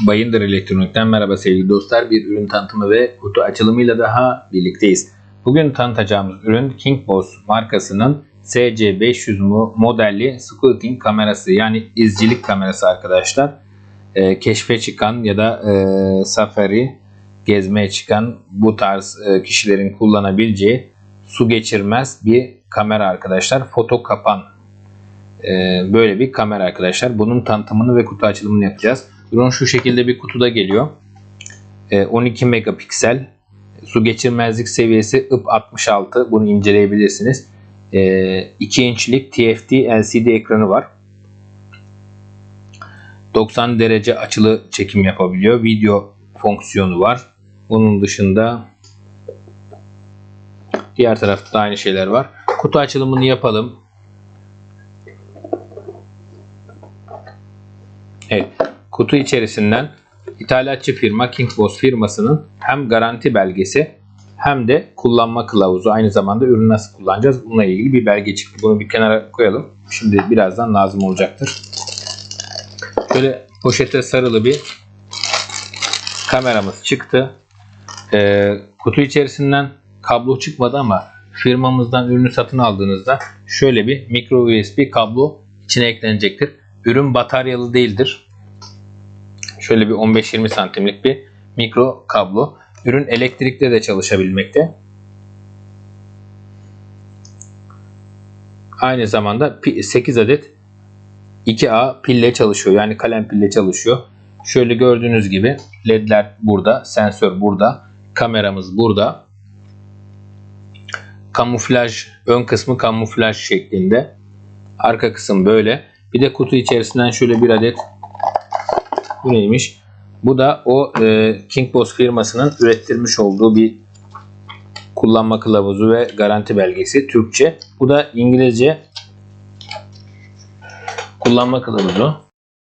Bayındır Elektronik'ten merhaba sevgili dostlar. Bir ürün tanıtımı ve kutu açılımıyla daha birlikteyiz. Bugün tanıtacağımız ürün King Boss markasının SC500 mo- modelli scouting kamerası yani izcilik kamerası arkadaşlar. Ee, keşfe çıkan ya da e, safari gezmeye çıkan bu tarz e, kişilerin kullanabileceği su geçirmez bir kamera arkadaşlar. Foto kapan e, böyle bir kamera arkadaşlar. Bunun tanıtımını ve kutu açılımını yapacağız. Ürün şu şekilde bir kutuda geliyor. E, 12 megapiksel su geçirmezlik seviyesi IP66 bunu inceleyebilirsiniz. E, 2 inçlik TFT LCD ekranı var. 90 derece açılı çekim yapabiliyor. Video fonksiyonu var. Bunun dışında diğer tarafta da aynı şeyler var. Kutu açılımını yapalım. Kutu içerisinden ithalatçı firma Kingboss firmasının hem garanti belgesi hem de kullanma kılavuzu aynı zamanda ürünü nasıl kullanacağız bununla ilgili bir belge çıktı. Bunu bir kenara koyalım. Şimdi birazdan lazım olacaktır. Şöyle poşete sarılı bir kameramız çıktı. Ee, kutu içerisinden kablo çıkmadı ama firmamızdan ürünü satın aldığınızda şöyle bir micro USB kablo içine eklenecektir. Ürün bataryalı değildir. Şöyle bir 15-20 santimlik bir mikro kablo. Ürün elektrikle de çalışabilmekte. Aynı zamanda 8 adet 2A pille çalışıyor. Yani kalem pille çalışıyor. Şöyle gördüğünüz gibi ledler burada, sensör burada, kameramız burada. Kamuflaj, ön kısmı kamuflaj şeklinde. Arka kısım böyle. Bir de kutu içerisinden şöyle bir adet bu neymiş? Bu da o e, King Boss firmasının ürettirmiş olduğu bir kullanma kılavuzu ve garanti belgesi Türkçe. Bu da İngilizce kullanma kılavuzu.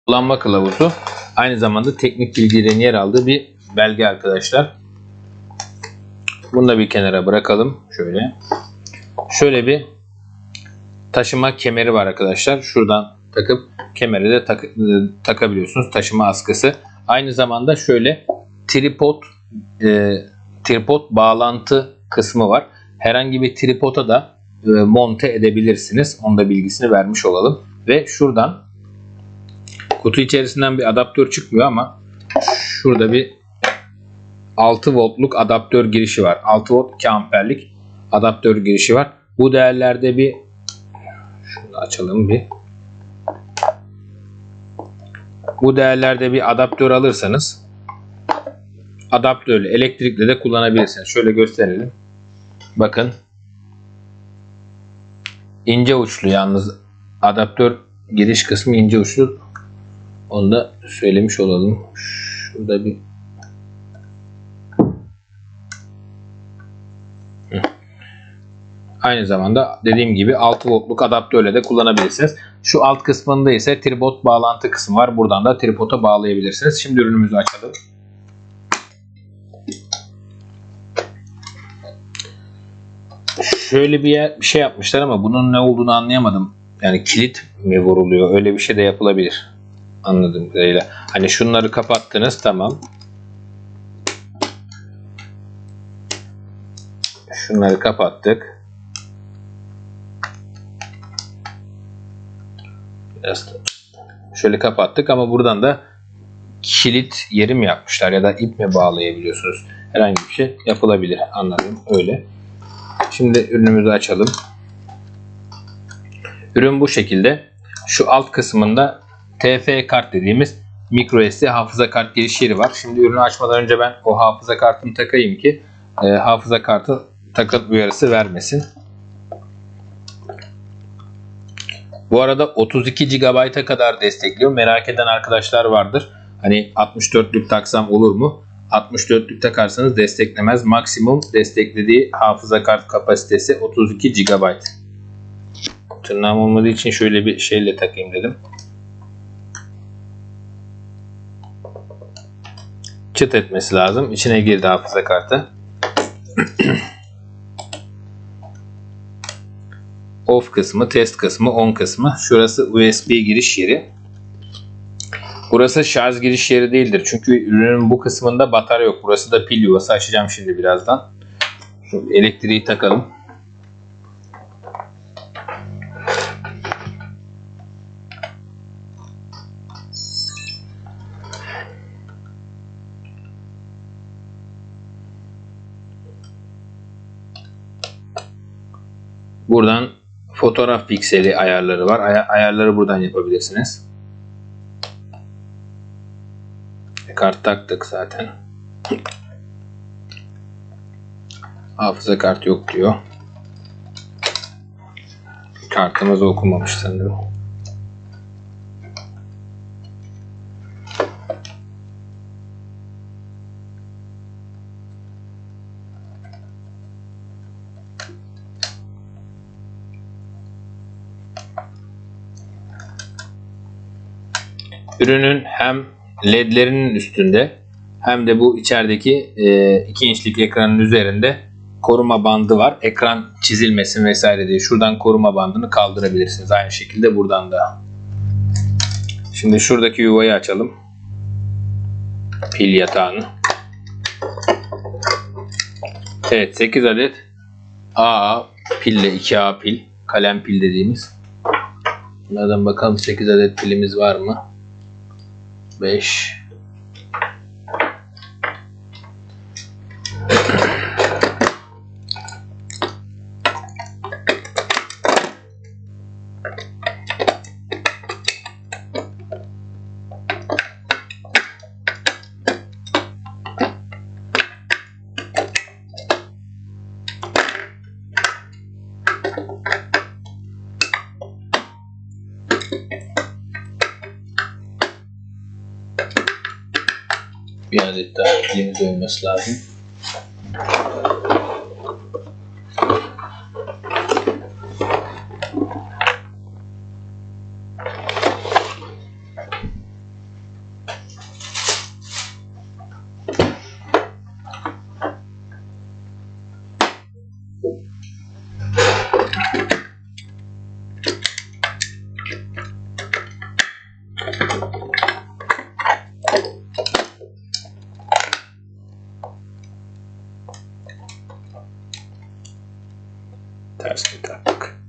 Kullanma kılavuzu aynı zamanda teknik bilgilerin yer aldığı bir belge arkadaşlar. Bunu da bir kenara bırakalım. Şöyle. Şöyle bir taşıma kemeri var arkadaşlar. Şuradan takıp kemere de tak- takabiliyorsunuz. Taşıma askısı. Aynı zamanda şöyle tripod e, tripod bağlantı kısmı var. Herhangi bir tripoda da e, monte edebilirsiniz. Onun da bilgisini vermiş olalım. Ve şuradan kutu içerisinden bir adaptör çıkmıyor ama şurada bir 6 voltluk adaptör girişi var. 6 volt 2 amperlik adaptör girişi var. Bu değerlerde bir şunu açalım bir. Bu değerlerde bir adaptör alırsanız adaptörle elektrikle de kullanabilirsiniz. Şöyle gösterelim. Bakın. ince uçlu yalnız adaptör giriş kısmı ince uçlu. Onu da söylemiş olalım. Şurada bir Aynı zamanda dediğim gibi 6 voltluk adaptörle de kullanabilirsiniz. Şu alt kısmında ise tripod bağlantı kısmı var. Buradan da tripoda bağlayabilirsiniz. Şimdi ürünümüzü açalım. Şöyle bir, yer, bir şey yapmışlar ama bunun ne olduğunu anlayamadım. Yani kilit mi vuruluyor? Öyle bir şey de yapılabilir. Anladığım kadarıyla. Hani şunları kapattınız tamam. Şunları kapattık. Şöyle kapattık ama buradan da kilit yeri mi yapmışlar ya da ip mi bağlayabiliyorsunuz? Herhangi bir şey yapılabilir. Anladım. Öyle. Şimdi ürünümüzü açalım. Ürün bu şekilde. Şu alt kısmında TF kart dediğimiz micro SD hafıza kart giriş yeri var. Şimdi ürünü açmadan önce ben o hafıza kartını takayım ki e, hafıza kartı takıp uyarısı vermesin. Bu arada 32 GB'a kadar destekliyor. Merak eden arkadaşlar vardır. Hani 64'lük taksam olur mu? 64'lük takarsanız desteklemez. Maksimum desteklediği hafıza kart kapasitesi 32 GB. Tırnağım olmadığı için şöyle bir şeyle takayım dedim. Çıt etmesi lazım. İçine girdi hafıza kartı. off kısmı, test kısmı, on kısmı. Şurası USB giriş yeri. Burası şarj giriş yeri değildir. Çünkü ürünün bu kısmında batarya yok. Burası da pil yuvası. Açacağım şimdi birazdan. Şu elektriği takalım. Buradan fotoğraf pikseli ayarları var. Ay- ayarları buradan yapabilirsiniz. E, Kart taktık zaten. Hafıza kart yok diyor. Kartımız okunmamış sanırım. Ürünün hem ledlerinin üstünde hem de bu içerideki 2 inçlik ekranın üzerinde koruma bandı var. Ekran çizilmesin vesaire diye şuradan koruma bandını kaldırabilirsiniz. Aynı şekilde buradan da. Şimdi şuradaki yuvayı açalım. Pil yatağını. Evet 8 adet AA pille 2A pil kalem pil dediğimiz. Bunlardan bakalım 8 adet pilimiz var mı? 5 bir adet daha yeni olması lazım. Tersini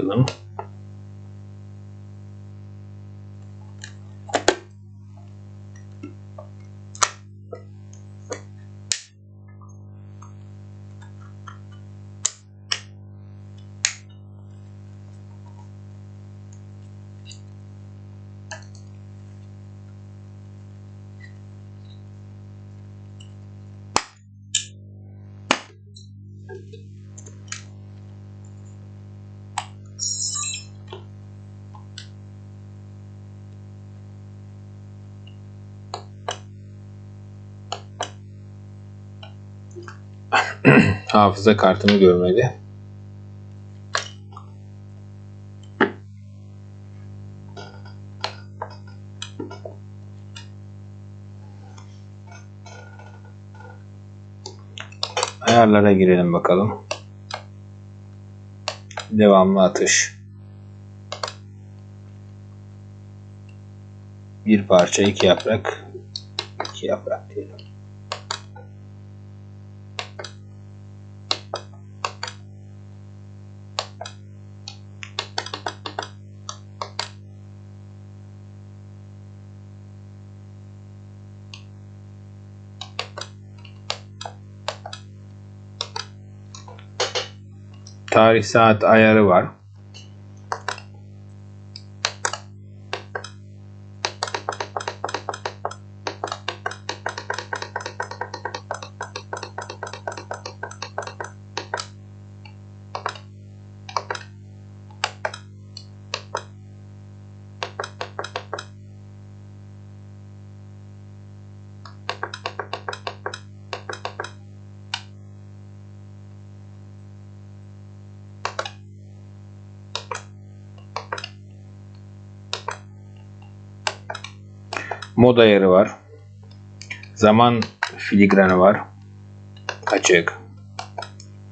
taktık. Hafıza kartımı görmedi. Ayarlara girelim bakalım. Devamlı atış. Bir parça iki yaprak. iki yaprak diyelim. Tarih saat ayarı var. Mod ayarı var. Zaman filigranı var. Açık.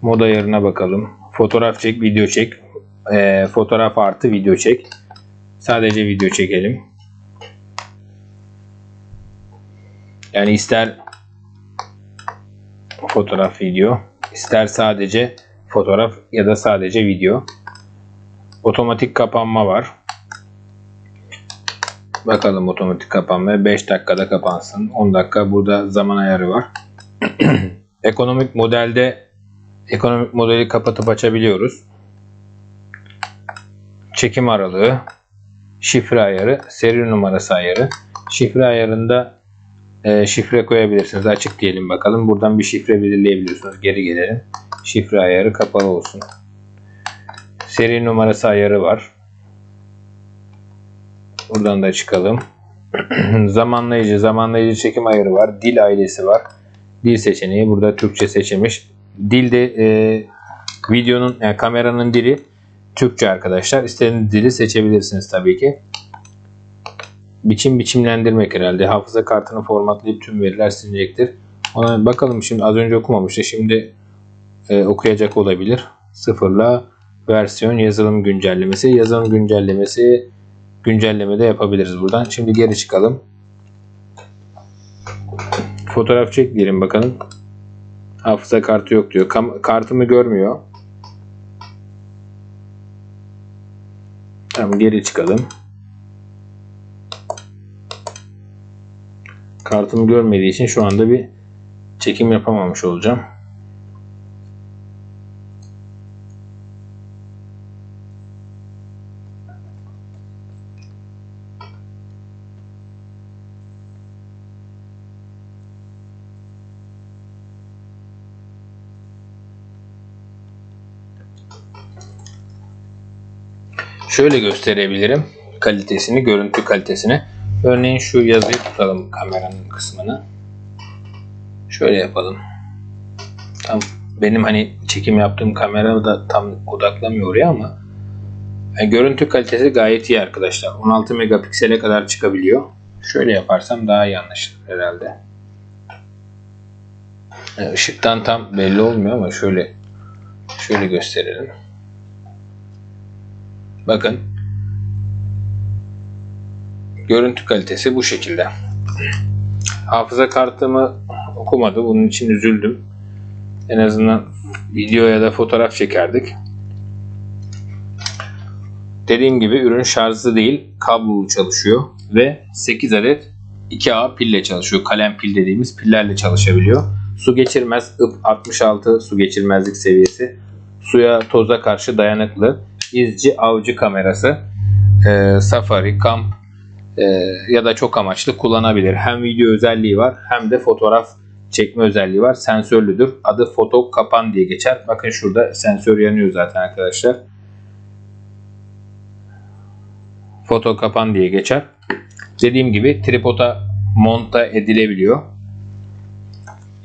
Mod ayarına bakalım. Fotoğraf çek, video çek. Ee, fotoğraf artı video çek. Sadece video çekelim. Yani ister fotoğraf video, ister sadece fotoğraf ya da sadece video. Otomatik kapanma var. Bakalım otomatik kapanma 5 dakikada kapansın. 10 dakika burada zaman ayarı var. ekonomik modelde ekonomik modeli kapatıp açabiliyoruz. Çekim aralığı, şifre ayarı, seri numarası ayarı. Şifre ayarında e, şifre koyabilirsiniz. Açık diyelim bakalım. Buradan bir şifre belirleyebiliyorsunuz. Geri gelelim. Şifre ayarı kapalı olsun. Seri numarası ayarı var. Buradan da çıkalım. zamanlayıcı, zamanlayıcı çekim ayarı var. Dil ailesi var. Dil seçeneği burada Türkçe seçilmiş. Dilde e, videonun yani kameranın dili Türkçe arkadaşlar. İstediğiniz dili seçebilirsiniz tabii ki. Biçim biçimlendirmek herhalde. Hafıza kartını formatlayıp tüm veriler silinecektir. Ona bakalım şimdi az önce okumamıştı. Şimdi e, okuyacak olabilir. Sıfırla versiyon yazılım güncellemesi. Yazılım güncellemesi güncelleme de yapabiliriz buradan. Şimdi geri çıkalım. Fotoğraf çek diyelim bakalım. Hafıza kartı yok diyor. Kam- kartımı görmüyor. Tamam geri çıkalım. Kartımı görmediği için şu anda bir çekim yapamamış olacağım. Şöyle gösterebilirim kalitesini, görüntü kalitesini. Örneğin şu yazıyı tutalım kameranın kısmını. Şöyle yapalım. Tam benim hani çekim yaptığım kamera da tam odaklamıyor oraya ama yani görüntü kalitesi gayet iyi arkadaşlar. 16 megapiksele kadar çıkabiliyor. Şöyle yaparsam daha iyi anlaşılır herhalde. Yani ışıktan tam belli olmuyor ama şöyle şöyle gösterelim. Bakın. Görüntü kalitesi bu şekilde. Hafıza kartımı okumadı. Bunun için üzüldüm. En azından video ya da fotoğraf çekerdik. Dediğim gibi ürün şarjlı değil, kablolu çalışıyor ve 8 adet 2A pille çalışıyor. Kalem pil dediğimiz pillerle çalışabiliyor. Su geçirmez, IP66 su geçirmezlik seviyesi. Suya, toza karşı dayanıklı izci avcı kamerası e, safari, kamp e, ya da çok amaçlı kullanabilir. Hem video özelliği var hem de fotoğraf çekme özelliği var. Sensörlüdür. Adı foto kapan diye geçer. Bakın şurada sensör yanıyor zaten arkadaşlar. Foto kapan diye geçer. Dediğim gibi tripoda monta edilebiliyor.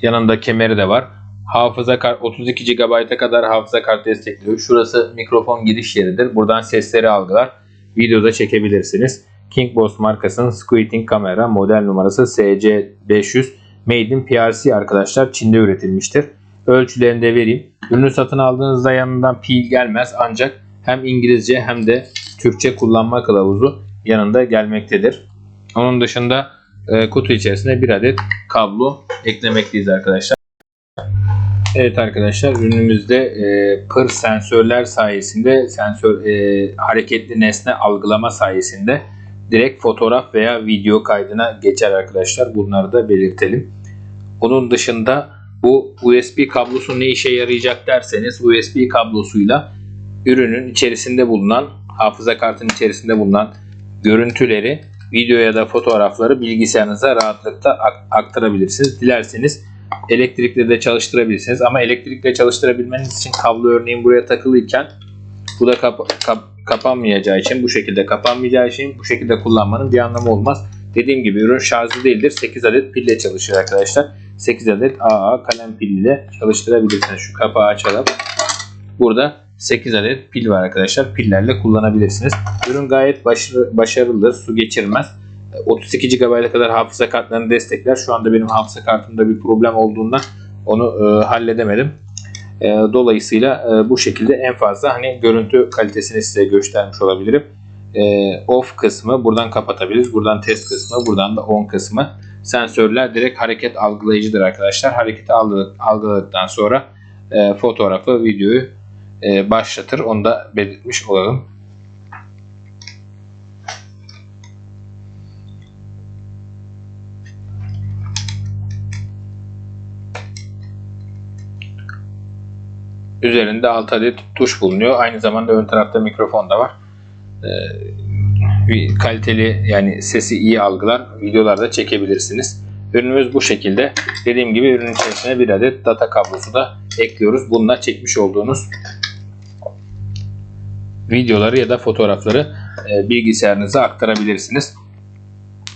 Yanında kemeri de var. Hafıza kart 32 GB'a kadar hafıza kartı destekliyor. Şurası mikrofon giriş yeridir. Buradan sesleri algılar. Videoda çekebilirsiniz. King Boss markasının Squinting kamera model numarası SC500 Made in PRC arkadaşlar Çin'de üretilmiştir. Ölçülerini de vereyim. Ürünü satın aldığınızda yanından pil gelmez ancak hem İngilizce hem de Türkçe kullanma kılavuzu yanında gelmektedir. Onun dışında e, kutu içerisinde bir adet kablo eklemekteyiz arkadaşlar. Evet arkadaşlar ürünümüzde e, pır sensörler sayesinde sensör e, hareketli nesne algılama sayesinde direkt fotoğraf veya video kaydına geçer arkadaşlar. Bunları da belirtelim. Onun dışında bu USB kablosu ne işe yarayacak derseniz USB kablosuyla ürünün içerisinde bulunan hafıza kartının içerisinde bulunan görüntüleri video ya da fotoğrafları bilgisayarınıza rahatlıkla aktarabilirsiniz. Dilerseniz elektrikle de çalıştırabilirsiniz. Ama elektrikle çalıştırabilmeniz için kablo örneğin buraya takılıyken bu da kap kap kapanmayacağı için bu şekilde kapanmayacağı için bu şekilde kullanmanın bir anlamı olmaz. Dediğim gibi ürün şarjlı değildir. 8 adet pille çalışır arkadaşlar. 8 adet AA kalem piliyle çalıştırabilirsiniz. Şu kapağı açalım. Burada 8 adet pil var arkadaşlar. Pillerle kullanabilirsiniz. Ürün gayet başarılıdır. Su geçirmez. 32 GB'a kadar hafıza kartlarını destekler. Şu anda benim hafıza kartımda bir problem olduğundan onu e, halledemedim. E, dolayısıyla e, bu şekilde en fazla hani görüntü kalitesini size göstermiş olabilirim. E, off kısmı buradan kapatabiliriz. Buradan test kısmı, buradan da on kısmı. Sensörler direkt hareket algılayıcıdır arkadaşlar. Hareketi algı- algıladıktan sonra e, fotoğrafı, videoyu e, başlatır. Onu da belirtmiş olalım. Üzerinde 6 adet tuş bulunuyor. Aynı zamanda ön tarafta mikrofon da var. Ee, kaliteli yani sesi iyi algılar videolarda çekebilirsiniz. Ürünümüz bu şekilde. Dediğim gibi ürün içerisine bir adet data kablosu da ekliyoruz. Bununla çekmiş olduğunuz videoları ya da fotoğrafları e, bilgisayarınıza aktarabilirsiniz.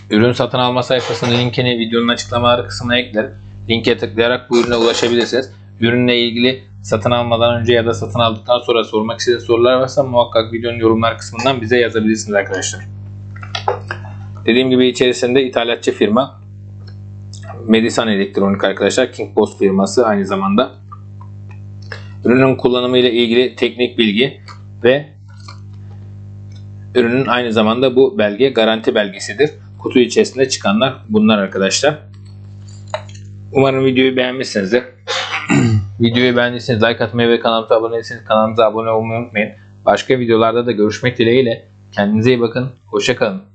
Ürün satın alma sayfasının linkini videonun açıklamaları kısmına eklerim. Linke tıklayarak bu ürüne ulaşabilirsiniz. Ürünle ilgili satın almadan önce ya da satın aldıktan sonra sormak istediğiniz sorular varsa muhakkak videonun yorumlar kısmından bize yazabilirsiniz arkadaşlar. Dediğim gibi içerisinde ithalatçı firma Medisan Elektronik arkadaşlar. King Boss firması aynı zamanda. Ürünün kullanımı ile ilgili teknik bilgi ve ürünün aynı zamanda bu belge garanti belgesidir. Kutu içerisinde çıkanlar bunlar arkadaşlar. Umarım videoyu beğenmişsinizdir. Videoyu beğendiyseniz like atmayı ve kanalımıza abone değilseniz kanalımıza abone olmayı unutmayın. Başka videolarda da görüşmek dileğiyle. Kendinize iyi bakın. Hoşçakalın.